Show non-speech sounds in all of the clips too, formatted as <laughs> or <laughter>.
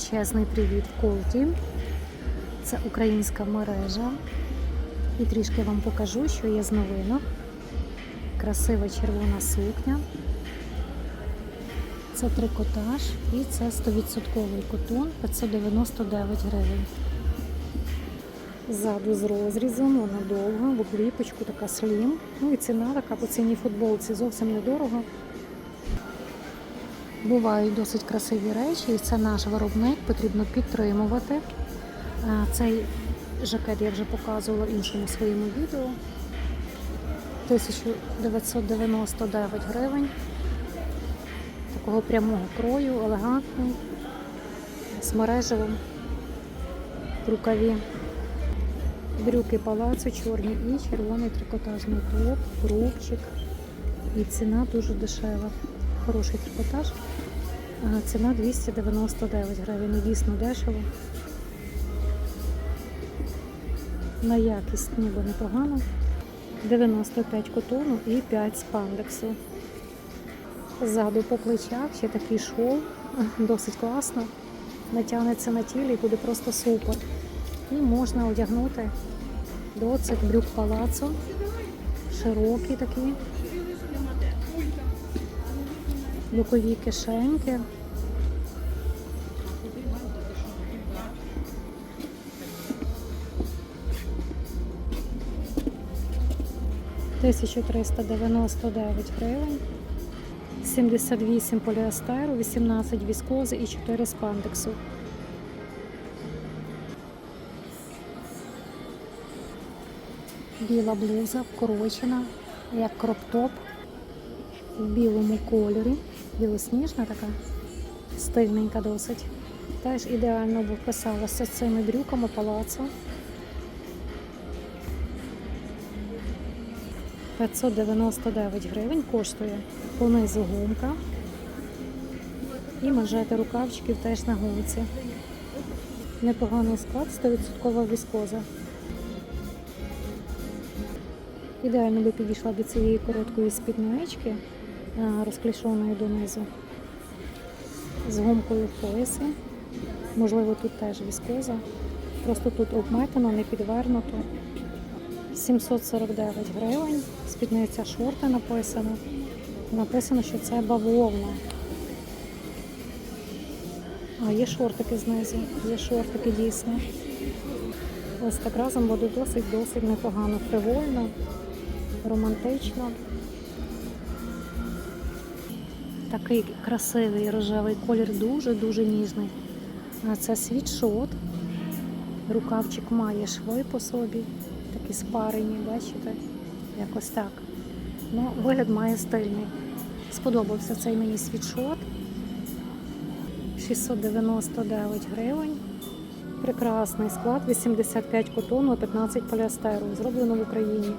Величезний привіт Колті. Це українська мережа. І трішки вам покажу, що є з новинок. Красива червона сукня. Це трикотаж і це 100% котон 599 гривень. Ззаду з розрізом, вона довга, в обліпочку така слім. Ну і ціна така по ціні футболці зовсім недорого. Бувають досить красиві речі, і це наш виробник, потрібно підтримувати. Цей жакет я вже показувала в іншому своєму відео. 1999 гривень. Такого прямого крою, елегантний, з мережевим в рукаві. Брюки палацу чорні і червоний трикотажний топ, рубчик. І ціна дуже дешева. Хороший трикотаж. Ціна 299 гривень. Дійсно дешево. На якість ніби непогано. 95 котону і 5 спандексу. Ззаду по плечах ще такий шов, <laughs> досить класно. Натягнеться на тілі і буде просто супер. І можна одягнути до цих брюк палацу. Широкі такі. Бокові кишеньки. Тисячу триста дев'яносто дев'ять гривень, 78 поліестеру, 18 віскози і 4 спандексу. Біла блуза вкорочена, як кроп-топ в білому кольорі. Білосніжна така, стильненька досить. Теж ідеально б вписалася з цими брюками палацу. 599 гривень коштує понизу гумка. І манжети рукавчиків теж на гумці. Непоганий склад, 100% віскоза. Ідеально би підійшла до цієї короткої спіднички, а, донизу, з гумкою в поясі. Можливо, тут теж віскоза. Просто тут обметено, не підвернуто. 749 гривень. Спідниця шорти написано. Написано, що це бавовна. А є шортики знизу, є шортики дійсно. Ось так разом буде досить-досить непогано, фривольно, романтично. Такий красивий рожевий колір, дуже-дуже ніжний. Це світшот. Рукавчик має шви по собі, такі спарені, бачите? Якось так. Ну, вигляд має стильний. Сподобався цей мені світшот. 699 гривень. Прекрасний склад, 85 котону, 15 поліастеру. Зроблено в Україні.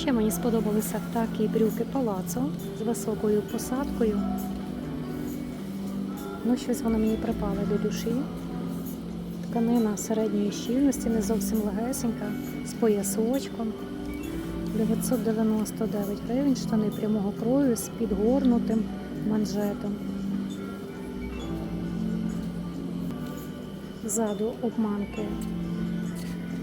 Ще мені сподобалися такі брюки палацо з високою посадкою. Ну, щось воно мені припало до душі. Тканина середньої щільності, не зовсім легесенька, з поясочком. 999 гривень, штани прямого крою з підгорнутим манжетом. Ззаду обманки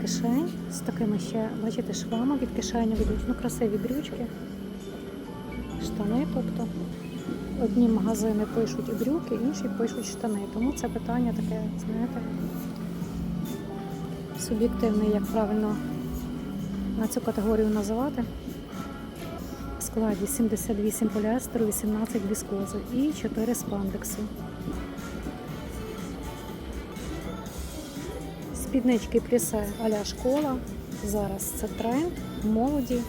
кишень з такими ще, бачите, швами від кишені ведуть. Ну, красиві брючки, штани, тобто. Одні магазини пишуть брюки, інші пишуть штани. Тому це питання таке, знаєте, суб'єктивне, як правильно на цю категорію називати. В складі 78 поліестеру, 18 віскози і 4 спандекси. Спіднички плісе а-ля школа. Зараз це тренд, молоді.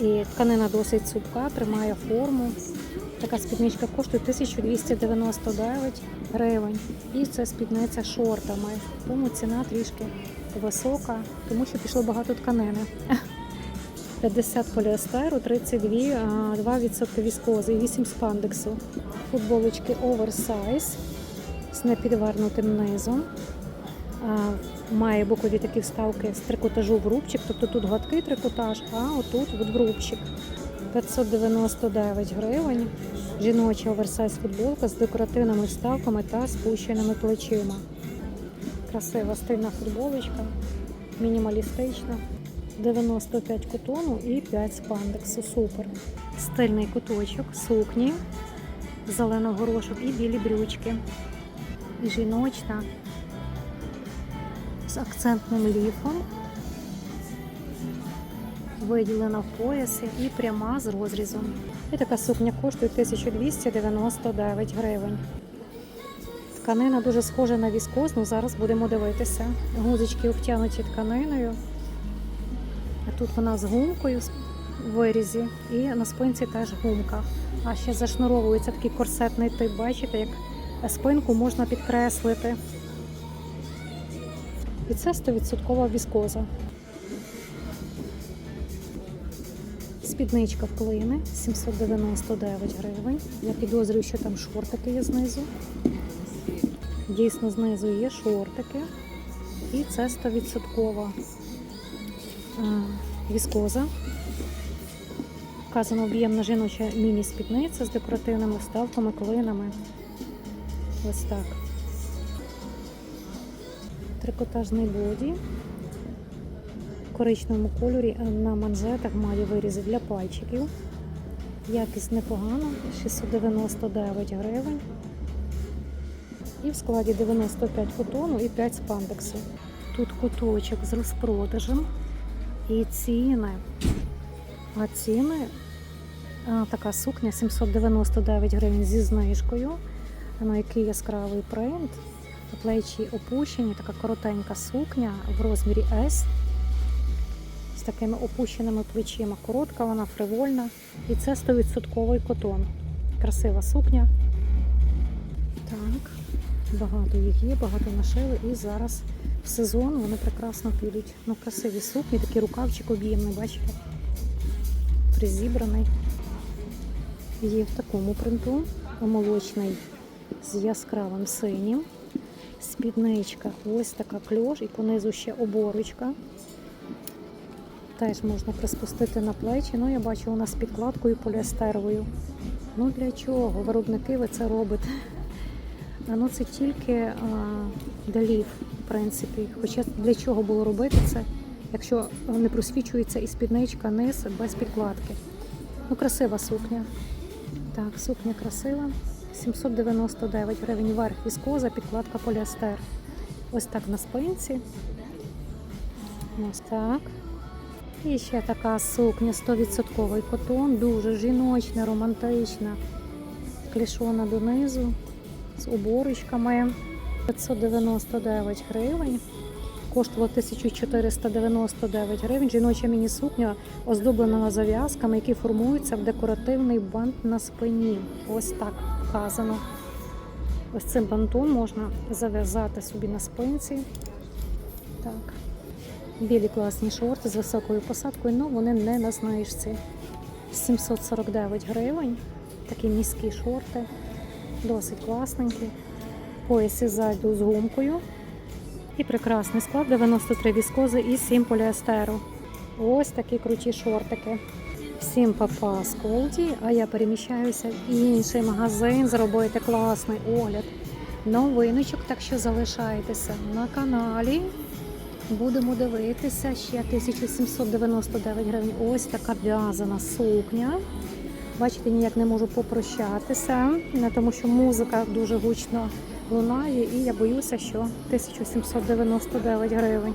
І тканина досить цупка, тримає форму. Така спідничка коштує 1299 гривень. І це спідниця шортами. Тому ціна трішки висока, тому що пішло багато тканини. <laughs> 50 поліестеру, 32, 2% віскози і 8 спандексу. Футболочки оверсайз з непідвернутим низом. Має бокові такі вставки з трикотажу в рубчик, тобто тут гладкий трикотаж, а отут от в рубчик. 599 гривень. Жіноча оверсайз футболка з декоративними вставками та спущеними плечима. Красива стильна футболочка, мінімалістична. 95 кутону і 5 спандексу. Супер. Стильний куточок, сукні, зеленого горошок і білі брючки. Жіночна з акцентним ліфом. Виділена в поясі і пряма з розрізом. І така сукня коштує 1299 гривень. Тканина дуже схожа на віскозну, зараз будемо дивитися. Гузочки обтянуті тканиною. А тут вона з гумкою в вирізі, і на спинці теж гумка. А ще зашнуровується такий корсетний тип, бачите, як спинку можна підкреслити. І це 100% віскоза. Спідничка в клини 799 гривень. Я підозрюю, що там шортики є знизу. Дійсно, знизу є шортики. І це 100% віскоза. Вказано об'ємна жіноча міні-спідниця з декоративними вставками, клинами. Ось так. Трикотажний боді. В коричневому кольорі на манжетах має вирізи для пальчиків. Якість непогана, 699 гривень. І в складі 95 кутону і 5 спандексу. Тут куточок з розпродажем і ціни. А ціни а, така сукня 799 гривень зі знижкою. На який яскравий принт. Плечі опущені, така коротенька сукня в розмірі S з такими опущеними плечима. Коротка, вона фривольна. І це 100% котон. Красива сукня. Так, багато їх є, багато нашили. І зараз в сезон вони прекрасно підуть. Ну, красиві сукні, такий рукавчик об'ємний, бачите? Призібраний. Є в такому принту. Молочний з яскравим синім. Спідничка, ось така кльош і понизу ще оборочка. Теж можна приспустити на плечі. Ну, я бачу, вона з підкладкою поліестеровою. Ну для чого? Виробники ви це робите. Ну це тільки для в принципі. Хоча для чого було робити це, якщо не просвічується і спідничка, низ без підкладки. Ну, красива сукня. Так, сукня красива. 799 гривень верх віскоза, підкладка поліестер. Ось так на спинці. Ось так. І ще така сукня 100% котон, дуже жіночна, романтична, клішона донизу з оборочками. 599 гривень. Коштувала 1499 гривень. Жіноча міні-сукня оздоблена зав'язками, які формуються в декоративний бант на спині. Ось так вказано. Ось цим бантом можна зав'язати собі на спинці. Так. Білі класні шорти з високою посадкою, але вони не на знижці. 749 гривень. Такі міські шорти. Досить класненькі. Пояси ззаду з гумкою. І прекрасний склад 93 віскози і 7 поліестеру. Ось такі круті шортики. Всім папа з Колді, а я переміщаюся в інший магазин зробити класний огляд новиночок, так що залишайтеся на каналі. Будемо дивитися ще 1799 гривень. Ось така в'язана сукня. Бачите, ніяк не можу попрощатися, тому що музика дуже гучно лунає, і я боюся, що 1799 гривень.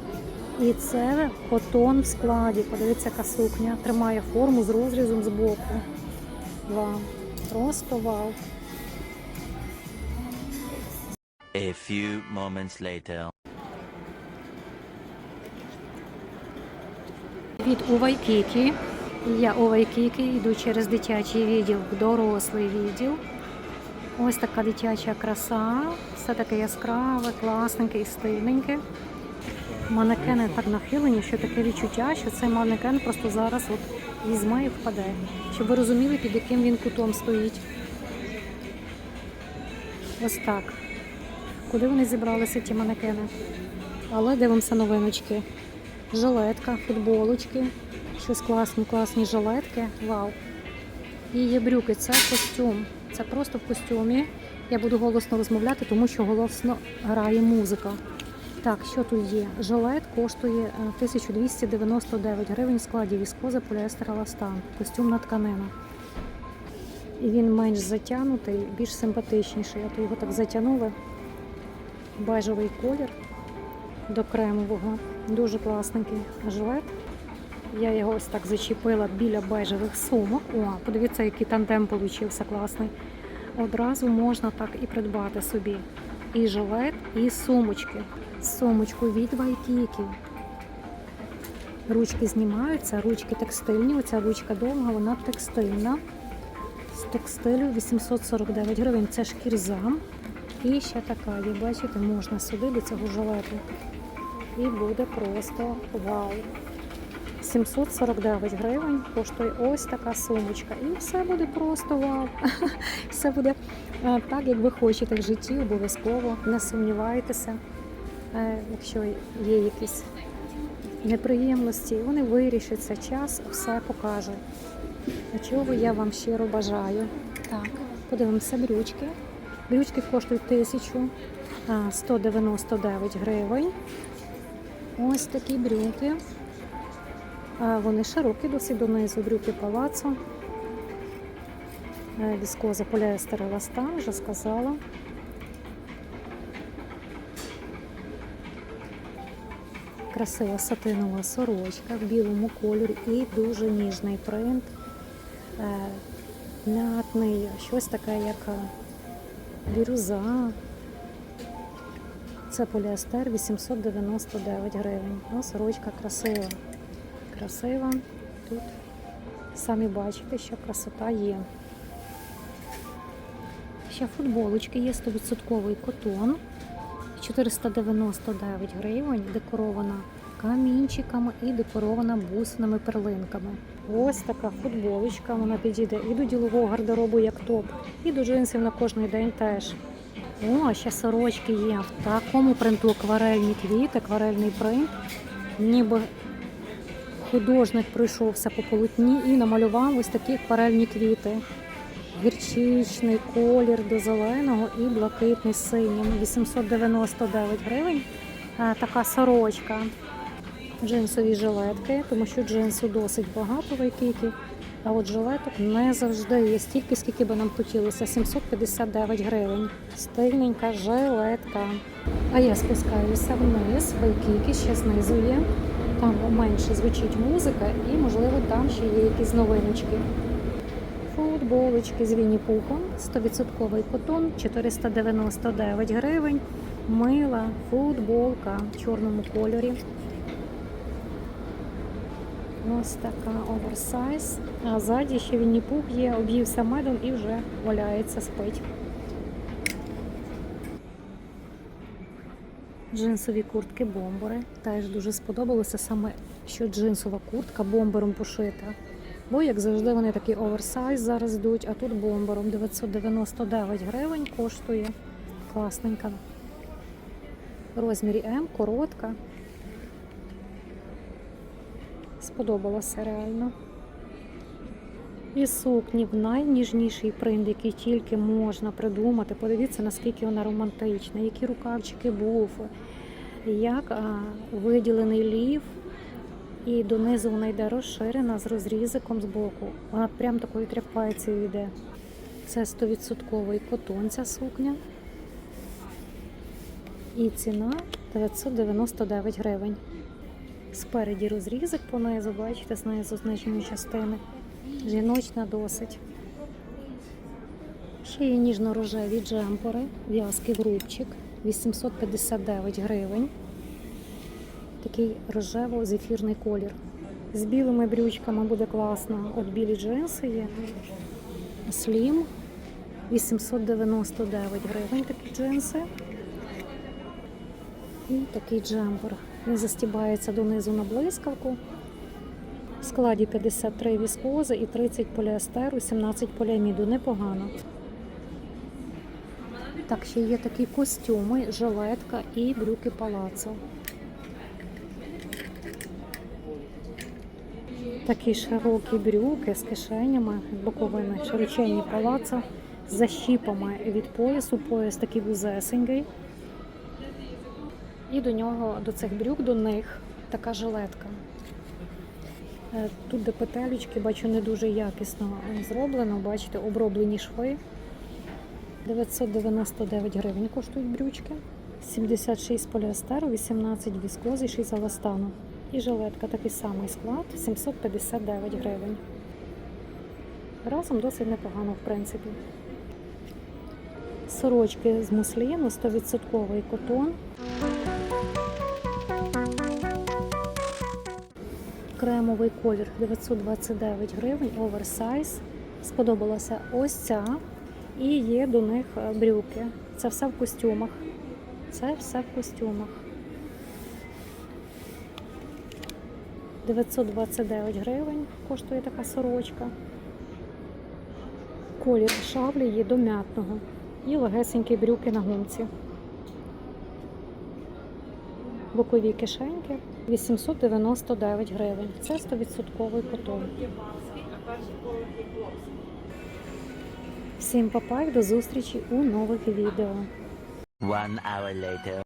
І це котон в складі. Подивіться, яка сукня. Тримає форму з розрізом з боку. Вау. Просто вау. A few moments later. Від Увайкікі. Я Увайкікі, йду через дитячий відділ в дорослий відділ. Ось така дитяча краса. Все таке яскраве, класненьке і стильненьке. Манекени так нахилені, що таке відчуття, що цей манекен просто зараз от візьме і впаде. Щоб ви розуміли, під яким він кутом стоїть. Ось так. Куди вони зібралися, ті манекени? Але дивимося новиночки. Жилетка, футболочки, щось класні, класні жилетки. Вау. І є брюки, це костюм. Це просто в костюмі. Я буду голосно розмовляти, тому що голосно грає музика. Так, що тут є? Жилет коштує е, 1299 гривень в складі віскоза, поліестер, еластан. Костюмна тканина. І він менш затягнутий, більш симпатичніший. От його так затягнули. Бежевий колір до кремового. Дуже класненький жилет. Я його ось так зачепила біля бежевих сумок. О, подивіться, який тандем получився класний. Одразу можна так і придбати собі. І жилет, і сумочки. Сумочку від Вайкікі. Ручки знімаються, ручки текстильні. Оця ручка довга, вона текстильна. З текстилю 849 гривень. Це шкірза. І ще така є, бачите, можна сюди до цього жилету. І буде просто вау. 749 гривень коштує ось така сумочка. І все буде просто вау. <laughs> Все буде е, так, як ви хочете в житті, обов'язково. Не сумнівайтеся, Е, якщо є якісь неприємності, вони вирішаться. Час все покаже. Чого я вам щиро бажаю. Так, подивимося брючки. Брючки коштують 1199 гривень. Ось такі брюки. А Вони широкі, досить донизу, брюки палацо. Е, Віскоза поліестер еластан, вже сказала. Красива сатинова сорочка в білому кольорі і дуже ніжний принт. Е, М'ятний, щось таке, як е, бірюза. Це поліестер 899 гривень. Ну, сорочка красива. Красива. Тут самі бачите, що красота є. Ще футболочки є 100% котон. 499 гривень, декорована камінчиками і декорована бусинами перлинками. Ось така футболочка, вона підійде і до ділового гардеробу як топ, і до джинсів на кожний день теж. О, ще сорочки є в такому принту акварельні квіти, акварельний принт. Ніби художник пройшовся по полотні і намалював ось такі акварельні квіти. Гірчичний колір до зеленого і блакитний синім. 899 гривень. Е, Така сорочка. Джинсові жилетки, тому що джинсу досить багато в Айкікі. А от жилеток не завжди є стільки, скільки би нам хотілося. 759 гривень. Стильненька жилетка. А я спускаюся вниз, в Айкікі, ще знизу є. Там менше звучить музика і, можливо, там ще є якісь новиночки. Футболочки з Вінні-Пухом, 100% котон, 499 гривень. Мила, футболка в чорному кольорі. Ось така оверсайз. А ззаді ще Вінні-Пух є, об'ївся медом і вже валяється, спить. Джинсові куртки бомбери. Теж дуже сподобалося саме, що джинсова куртка бомбером пошита. Бо, як завжди, вони такі оверсайз зараз йдуть, а тут бомбером 999 гривень коштує. Класненька. В розмірі М, коротка. Сподобалося реально. І сукні в найніжніший принт, який тільки можна придумати. Подивіться, наскільки вона романтична, які рукавчики буфи, як виділений лів, і донизу вона йде розширена з розрізиком з боку. Вона прям такою тряпайцею йде. Це 100% котон ця сукня. І ціна 999 гривень. Спереді розрізик понизу, бачите, з нижньої частини. Жіночна досить. Ще є ніжно-рожеві джемпери, в'язки в рубчик, 859 гривень. Такий рожево-зефірний колір. З білими брючками буде класно. От білі джинси є. Слім 899 гривень такі джинси. І такий джемпер. Він застібається донизу на блискавку. В складі 53 віскози і 30 поліестеру, 17 поліаміду. Непогано. Так, ще є такі костюми, жилетка і брюки палацо. Такі широкі брюки з кишенями, боковини, широченні палаца з защіпами від поясу. Пояс такий вузесенький. І до нього, до цих брюк, до них така жилетка. Е, Тут де петелечки, бачу, не дуже якісно зроблено. Бачите, оброблені шви. 999 гривень коштують брючки. 76 поліестеру, 18 віскози, 6 еластану. І жилетка такий самий склад 759 гривень. Разом досить непогано, в принципі. Сорочки з мусліну, 100% котон. Кремовий колір 929 гривень, оверсайз. Сподобалася ось ця. І є до них е, брюки. Це все в костюмах. Це все в костюмах. 929 гривень коштує така сорочка. Колір шаблі є до м'ятного. І легесенькі брюки на гумці. Бокові кишеньки 899 гривень. Це 100% котон. Всім папа, до зустрічі у нових відео. One hour later.